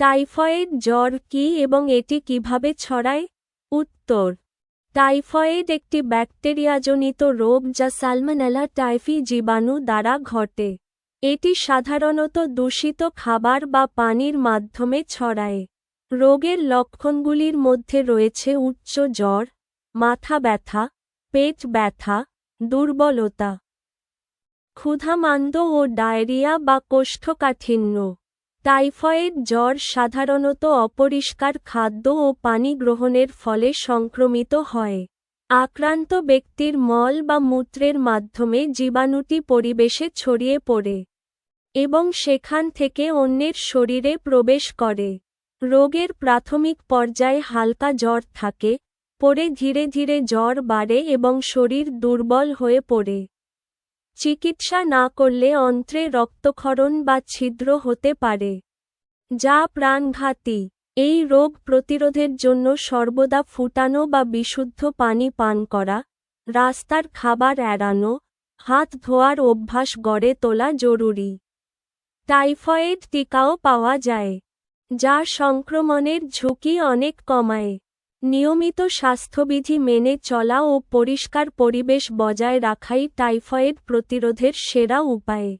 Typhoid জ্বর কি এবং এটি কীভাবে ছড়ায়? উত্তর, টাইফয়েড একটি ব্যাকটেরিয়াজনিত রোগ যা সালমানেলা টাইফি জীবাণু দ্বারা ঘটে। এটি সাধারণত দূষিত খাবার বা পানির মাধ্যমে ছড়ায়। রোগের লক্ষণগুলির মধ্যে রয়েছে উচ্চ জ্বর, মাথা ব্যথা, পেট ব্যথা, দুর্বলতা, ক্ষুধামান্দ ও ডায়রিয়া বা কোষ্ঠকাঠিন্য। টাইফয়েড জ্বর সাধারণত অপরিষ্কার খাদ্য ও পানি গ্রহণের ফলে সংক্রমিত হয়। আক্রান্ত ব্যক্তির মল বা মূত্রের মাধ্যমে জীবাণুটি পরিবেশে ছড়িয়ে পড়ে এবং সেখান থেকে অন্যের শরীরে প্রবেশ করে। রোগের প্রাথমিক পর্যায়ে হালকা জ্বর থাকে, পরে ধীরে ধীরে জ্বর বাড়ে এবং শরীর দুর্বল হয়ে পড়ে। চিকিৎসা না করলে অন্ত্রে রক্তক্ষরণ বা ছিদ্র হতে পারে। যা প্রাণঘাতী। এই রোগ প্রতিরোধের জন্য সর্বদা ফুটানো বা বিশুদ্ধ পানি পান করা, রাস্তার খাবার এড়ানো, হাত ধোয়ার অভ্যাস গড়ে তোলা জরুরি। টাইফয়েড টিকাও পাওয়া যায়, যা সংক্রমণের ঝুঁকি অনেক কমায়। নিয়মিত স্বাস্থ্যবিধি মেনে চলা ও পরিষ্কার পরিবেশ বজায় রাখাই টাইফয়েড প্রতিরোধের সেরা উপায়।